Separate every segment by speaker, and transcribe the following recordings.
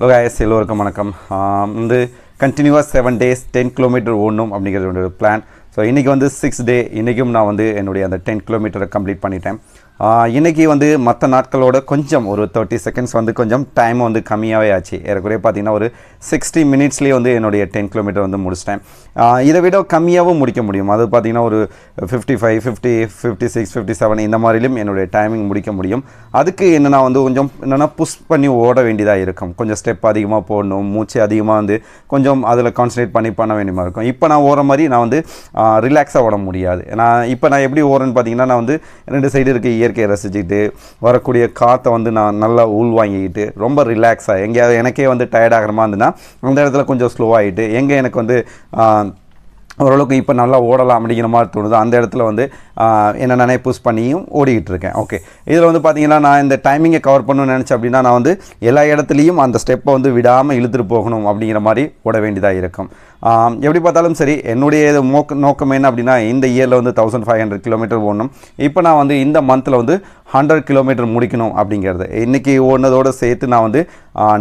Speaker 1: Hello எல்லோருக்கும் வணக்கம். வந்து கண்டினியூவாக செவன் டேஸ் டென் கிலோமீட்டர் ஓடணும் அப்படிங்கிறது ஒரு பிளான் ஸோ இன்றைக்கி வந்து சிக்ஸ் டே இன்றைக்கும் நான் வந்து என்னுடைய அந்த டென் கிலோமீட்டரை கம்ப்ளீட் பண்ணிட்டேன். இன்றைக்கி வந்து மற்ற நாட்களோட கொஞ்சம் ஒரு தேர்ட்டி செகண்ட்ஸ் வந்து கொஞ்சம் டைம் வந்து கம்மியாகவே ஆச்சு. ஏறக்குறைய பார்த்தீங்கன்னா ஒரு சிக்ஸ்டி மினிட்ஸ்லேயே வந்து என்னுடைய டென் கிலோமீட்டர் வந்து முடிச்சிட்டேன். இதை விட கம்மியாகவும் முடிக்க முடியும். அது பார்த்தீங்கன்னா ஒரு fifty five fifty fifty six fifty seven இந்த மாதிரிலும் என்னுடைய டைமிங் முடிக்க முடியும். அதுக்கு என்னென்னா வந்து கொஞ்சம் என்னென்னா புஷ் பண்ணி ஓட வேண்டியதாக இருக்கும். கொஞ்சம் ஸ்டெப் அதிகமாக போடணும். மூச்சு அதிகமாக வந்து கொஞ்சம் அதில் கான்சன்ட்ரேட் பண்ணி பண்ண வேண்டியமாக இருக்கும். இப்போ நான் ஓடுற மாதிரி நான் வந்து ரிலாக்ஸாக ஓட முடியாது. நான் இப்போ நான் எப்படி ஓடுறேன்னு பார்த்தீங்கன்னா நான் வந்து ரெண்டு சைடு இருக்க. இயற்கையை ரசிச்சுக்கிட்டு வரக்கூடிய காற்றை வந்து நான் நல்லா உள்வாங்கிக்கிட்டு ரொம்ப ரிலாக்ஸாக எங்கேயாவது எனக்கே வந்து டயர்ட் ஆகிற மாதிரி இருந்ததுன்னா அந்த இடத்துல கொஞ்சம் ஸ்லோவாகிட்டு எங்கே எனக்கு வந்து ஓரளவுக்கு இப்போ நல்லா ஓடலாம் அப்படிங்கிற மாதிரி தோணுது அந்த இடத்துல வந்து என்ன நானே புஷ் பண்ணியும் ஓடிக்கிட்டு இருக்கேன். ஓகே இதில் வந்து பார்த்தீங்கன்னா நான் இந்த டைமிங்கை கவர் பண்ணணும்னு நினச்சேன் அப்படின்னா நான் வந்து எல்லா இடத்துலையும் அந்த ஸ்டெப்பை வந்து விடாமல் இழுத்துட்டு போகணும் அப்படிங்கிற மாதிரி ஓட வேண்டியதாக இருக்கும். எப்படி பார்த்தாலும் சரி என்னுடைய இது நோக்க நோக்கம் என்ன அப்படின்னா இந்த இயரில் வந்து தௌசண்ட் ஃபைவ் ஹண்ட்ரட் கிலோமீட்டர் ஓடணும். இப்போ நான் வந்து இந்த மந்தில் வந்து ஹண்ட்ரட் கிலோமீட்டர் முடிக்கணும் அப்படிங்கிறது. இன்றைக்கி ஓடினதோடு சேர்த்து நான் வந்து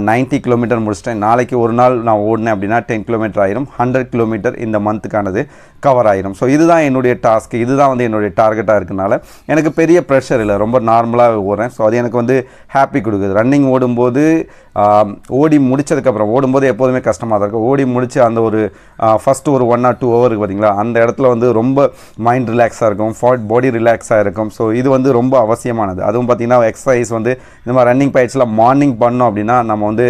Speaker 1: நைன்ட்டி கிலோமீட்டர் முடிச்சிட்டேன். நாளைக்கு ஒரு நாள் நான் ஓடினேன் அப்படின்னா டென் கிலோமீட்டர் ஆயிரும். ஹண்ட்ரட் கிலோமீட்டர் இந்த மந்த்துக்கானது கவர் ஆயிரும். ஸோ இதுதான் என்னுடைய டாஸ்க் இதுதான் வந்து என்னுடைய டார்கெட்டாக இருக்கனால எனக்கு பெரிய ப்ரெஷர் இல்லை. ரொம்ப நார்மலாக ஓடுறேன். ஸோ அது எனக்கு வந்து ஹாப்பி கொடுக்குது. ரன்னிங் ஓடும்போது ஓடி முடிச்சதுக்கப்புறம் ஓடும்போது எப்போதுமே கஷ்டமாக தான் இருக்கும். ஓடி முடித்து அந்த ஒரு ஃபஸ்ட்டு ஒரு ஒன் ஆர் டூ ஹவருக்கு பார்த்தீங்களா அந்த இடத்துல வந்து ரொம்ப மைண்ட் ரிலாக்ஸாக இருக்கும். ஃபாட் பாடி ரிலாக்ஸாக இருக்கும். ஸோ இது வந்து ரொம்ப அவசியமானது. அதுவும் பார்த்தீங்கன்னா எக்ஸசைஸ் வந்து இந்த மாதிரி ரன்னிங் பயிற்சியில் மார்னிங் பண்ணோம் அப்படின்னா நம்ம வந்து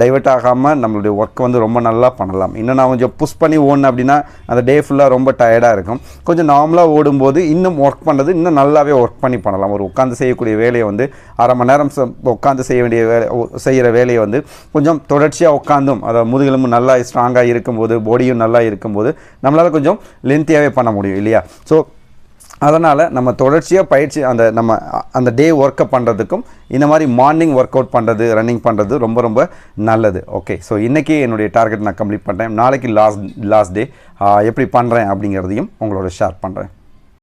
Speaker 1: டைவர்ட் ஆகாமல் நம்மளுடைய ஒர்க் வந்து ரொம்ப நல்லா பண்ணலாம். இன்னும் நான் கொஞ்சம் புஷ் பண்ணி ஓடணும் அப்படின்னா அந்த டே ஃபுல்லாக ரொம்ப டயர்டாக இருக்கும். கொஞ்சம் நார்மலாக ஓடும்போது இன்னும் ஒர்க் பண்ணுறது இன்னும் நல்லாவே ஒர்க் பண்ணி பண்ணலாம். ஒரு உட்காந்து செய்யக்கூடிய வேலையை வந்து அரை மணி நேரம் உட்காந்து செய்ய வேண்டிய வேலை செய்கிற வேலையை வந்து கொஞ்சம் தொடர்ச்சியாக உட்காந்தும் அதை முதுகெலும்பு நல்லா ஸ்ட்ராங்காக இருக்கும்போது பாடியும் நல்லா இருக்கும்போது நம்மளால் கொஞ்சம் லென்த்தியாகவே பண்ண முடியும் இல்லையா? ஸோ அதனால் நம்ம தொடர்ச்சியாக பயிற்சி அந்த நம்ம அந்த டே ஒர்க்கை பண்ணுறதுக்கும் இந்த மாதிரி மார்னிங் ஒர்க் அவுட் பண்ணுறது ரன்னிங் பண்ணுறது ரொம்ப ரொம்ப நல்லது. ஓகே ஸோ இன்றைக்கி என்னுடைய டார்கெட் நான் கம்ப்ளீட் பண்ணுறேன் நாளைக்கு லாஸ்ட் லாஸ்ட் டே எப்படி பண்ணுறேன் அப்படிங்கிறதையும் உங்களோட ஷேர் பண்ணுறேன்